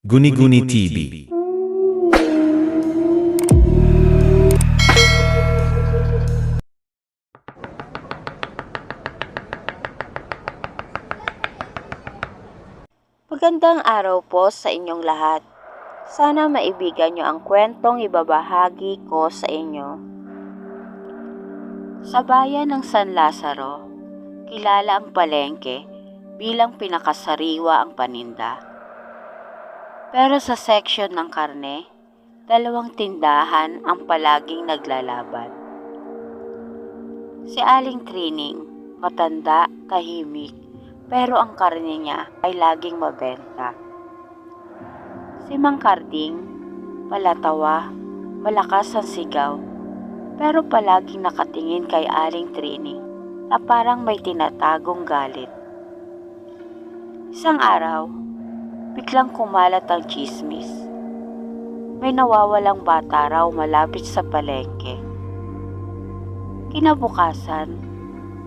Guni-Guni TV. Magandang araw po sa inyong lahat. Sana maibigan nyo ang kwentong ibabahagi ko sa inyo. Sa bayan ng San Lazaro, kilala ang palengke bilang pinakasariwa ang paninda. Pero sa section ng karne, dalawang tindahan ang palaging naglalaban. Si Aling Trining, matanda, tahimik, pero ang karne niya ay laging mabenta. Si Mang Karding, palatawa, malakas ang sigaw, pero palaging nakatingin kay Aling Trini na parang may tinatagong galit. Isang araw, biglang kumalat ang chismis. May nawawalang bata raw malapit sa palengke. Kinabukasan,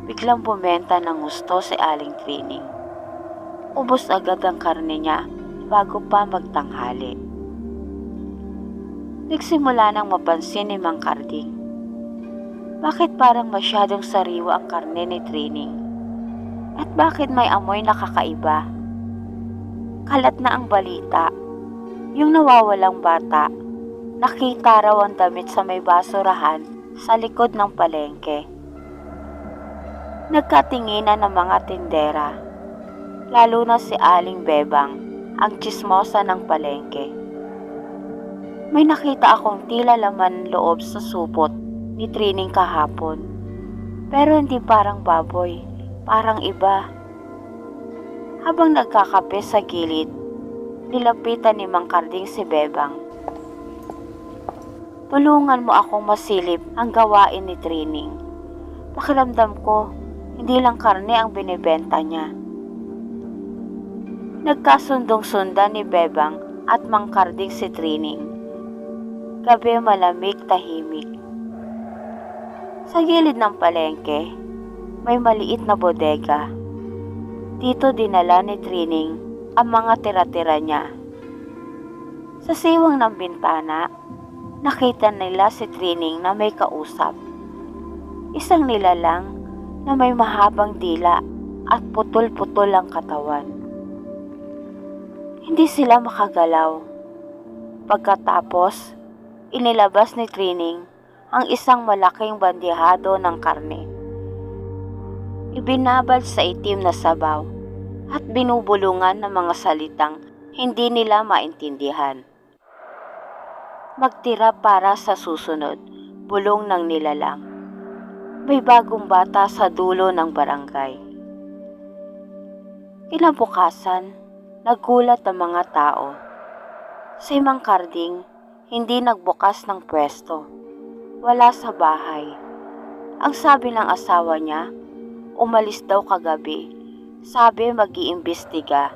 biglang bumenta ng gusto si Aling Trining. Ubos agad ang karne niya bago pa magtanghali. Nagsimula nang mapansin ni Mang Karding. Bakit parang masyadong sariwa ang karne ni Trining? At bakit may amoy nakakaiba? Kalat na ang balita. Yung nawawalang bata, nakita raw ang damit sa may basurahan sa likod ng palengke. Nagkatinginan ng mga tindera, lalo na si Aling Bebang, ang chismosa ng palengke. May nakita akong tila laman loob sa supot ni Trining kahapon. Pero hindi parang baboy, parang iba. Habang nagkakape sa gilid, nilapitan ni Mang Karding si Bebang. Tulungan mo akong masilip ang gawain ni Trining. Pakiramdam ko, hindi lang karne ang binibenta niya. Nagkasundong-sundan ni Bebang at Mang Karding si Trining. Gabi malamig tahimik. Sa gilid ng palengke, may maliit na bodega. Dito dinala ni Trining ang mga tira-tira niya. Sa siwang ng bintana, nakita nila si Trining na may kausap. Isang nilalang na may mahabang dila at putol-putol ang katawan. Hindi sila makagalaw. Pagkatapos, inilabas ni Trining ang isang malaking bandihado ng karne. Ibinabal sa itim na sabaw at binubulungan ng mga salitang hindi nila maintindihan. Magtira para sa susunod, bulong ng nilalang. May bagong bata sa dulo ng barangay. Kinabukasan, nagulat ang mga tao. Si Mang Karding hindi nagbukas ng pwesto. Wala sa bahay. Ang sabi ng asawa niya, umalis daw kagabi. Sabi mag-iimbestiga.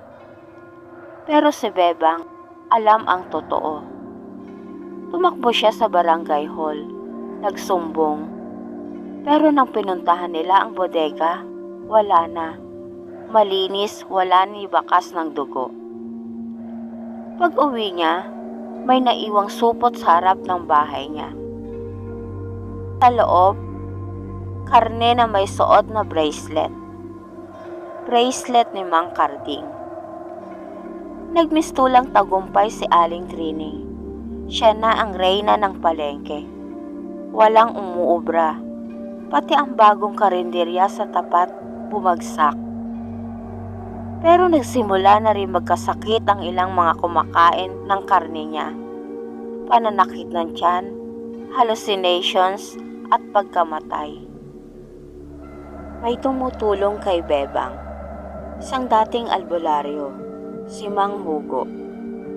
Pero si Bebang, alam ang totoo. Tumakbo siya sa barangay hall. Nagsumbong. Pero nang pinuntahan nila ang bodega, wala na. Malinis, wala ni bakas ng dugo. Pag uwi niya, may naiwang supot sa harap ng bahay niya. Sa loob, karne na may suot na bracelet. Bracelet ni Mang Karding. Nagmistulang tagumpay si Aling Trining. Siya na ang reyna ng palengke. Walang umuubra. Pati ang bagong karinderya sa tapat bumagsak. Pero nagsimula na rin magkasakit ang ilang mga kumakain ng karne niya. Pananakit ng tiyan, hallucinations at pagkamatay. May tumutulong kay Bebang, isang dating albularyo, si Mang Hugo,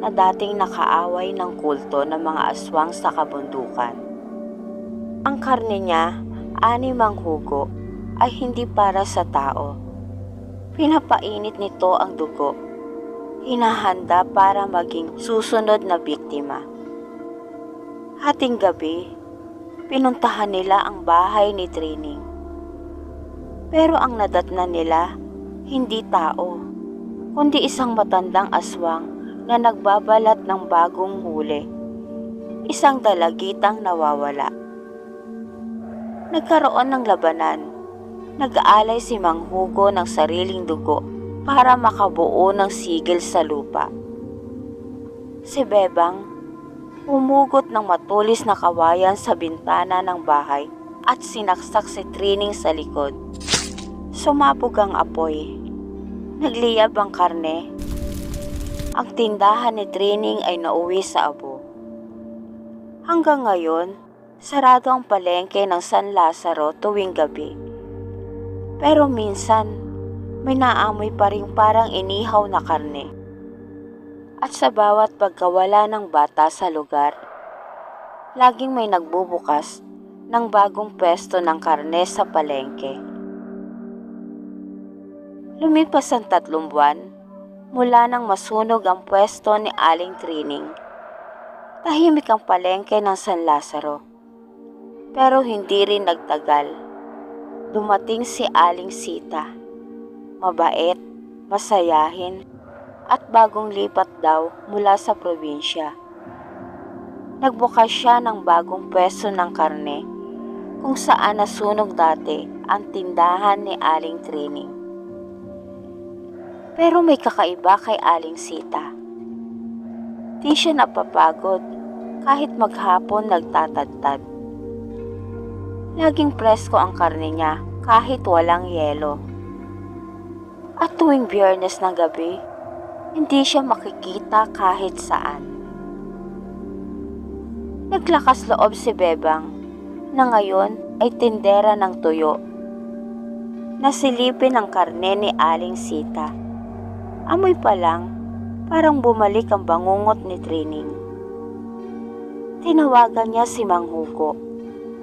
na dating nakaaway ng kulto ng mga aswang sa kabundukan. Ang karne niya, ani Mang Hugo, ay hindi para sa tao. Pinapainit nito ang dugo. Hinahanda para maging susunod na biktima. Hating gabi, pinuntahan nila ang bahay ni Trining. Pero ang nadatnan nila, hindi tao, kundi isang matandang aswang na nagbabalat ng bagong huli. Isang dalagitang nawawala. Nagkaroon ng labanan. Nag-aalay si Mang Hugo ng sariling dugo para makabuo ng sigil sa lupa. Si Bebang umugot ng matulis na kawayan sa bintana ng bahay at sinaksak si Trining sa likod. Sumabog ang apoy. Nagliyab ang karne. Ang tindahan ni Trining ay nauwi sa abo. Hanggang ngayon, sarado ang palengke ng San Lazaro tuwing gabi. Pero minsan, may naamoy pa rin parang inihaw na karne. At sa bawat pagkawala ng bata sa lugar, laging may nagbubukas ng bagong pwesto ng karne sa palengke. Lumipas ang tatlong buwan mula nang masunog ang pwesto ni Aling Trining. Tahimik ang palengke ng San Lazaro. Pero hindi rin nagtagal. Dumating si Aling Sita. Mabait, masayahin, at bagong lipat daw mula sa probinsya. Nagbukas siya ng bagong pwesto ng karne kung saan nasunog dati ang tindahan ni Aling Trining. Pero may kakaiba kay Aling Sita. Di siya napapagod kahit maghapon nagtatadtad. Laging presko ang karne niya kahit walang yelo. At tuwing biyernes ng gabi, hindi siya makikita kahit saan. Naglakas loob si Bebang na ngayon ay tindera ng tuyo. Nasilipin ang karne ni Aling Sita. Amoy pa lang, parang bumalik ang bangungot ni Trining. Tinawagan niya si Mang Hugo,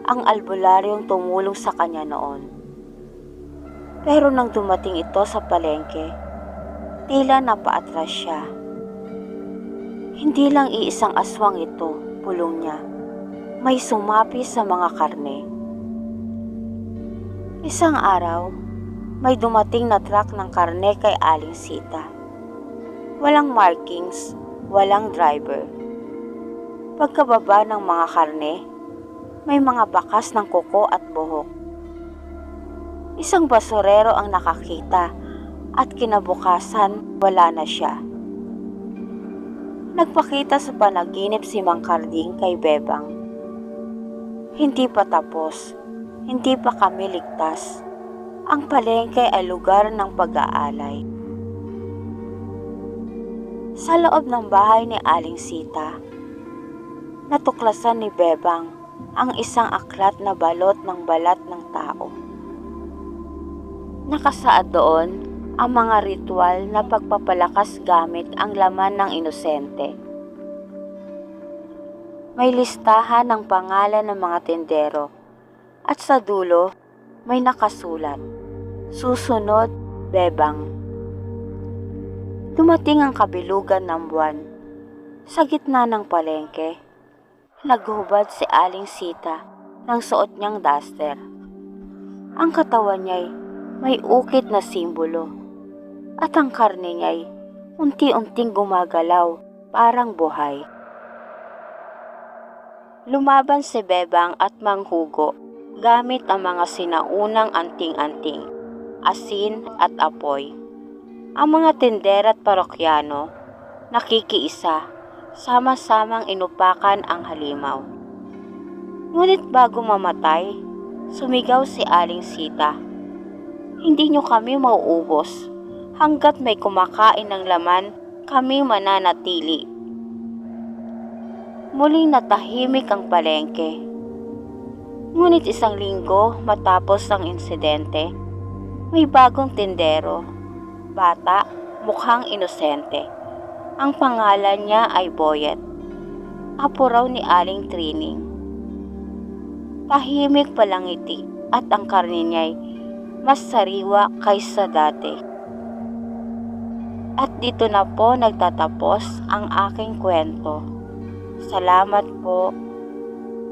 ang albularyong tumulong sa kanya noon. Pero nang dumating ito sa palengke, tila napaatras siya. Hindi lang iisang aswang ito, pulong niya. May sumapi sa mga karne. Isang araw, may dumating na truck ng karne kay Aling Sita. Walang markings, walang driver. Pagkababa ng mga karne, may mga bakas ng kuko at buhok. Isang basurero ang nakakita at kinabukasan wala na siya. Nagpakita sa panaginip si Mang Carding kay Bebang. Hindi pa tapos, hindi pa kami ligtas. Ang palengke ay lugar ng pag-aalay. Sa loob ng bahay ni Aling Sita, natuklasan ni Bebang ang isang aklat na balot ng balat ng tao. Nakasaad doon ang mga ritual na pagpapalakas gamit ang laman ng inosente. May listahan ng pangalan ng mga tendero at sa dulo may nakasulat, Susunod, Bebang. Dumating ang kabilugan ng buwan. Sa gitna ng palengke, naghubad si Aling Sita ng suot niyang duster. Ang katawan niya'y may ukit na simbolo at ang karne niya'y unti-unting gumagalaw parang buhay. Lumaban si Bebang at Manghugo gamit ang mga sinaunang anting-anting, asin at apoy. Ang mga tindera at parokyano nakikiisa, sama-samang inupakan ang halimaw. Ngunit bago mamatay, sumigaw si Aling Sita. Hindi niyo kami mauubos. Hanggat may kumakain ng laman, kami mananatili. Muling natahimik ang palengke. Ngunit isang linggo matapos ang insidente, may bagong tindero bata, mukhang inosente. Ang pangalan niya ay Boyet. Apo raw ni Aling Trining. Tahimik palangiti at ang karne niya'y mas sariwa kaysa dati. At dito na po nagtatapos ang aking kwento. Salamat po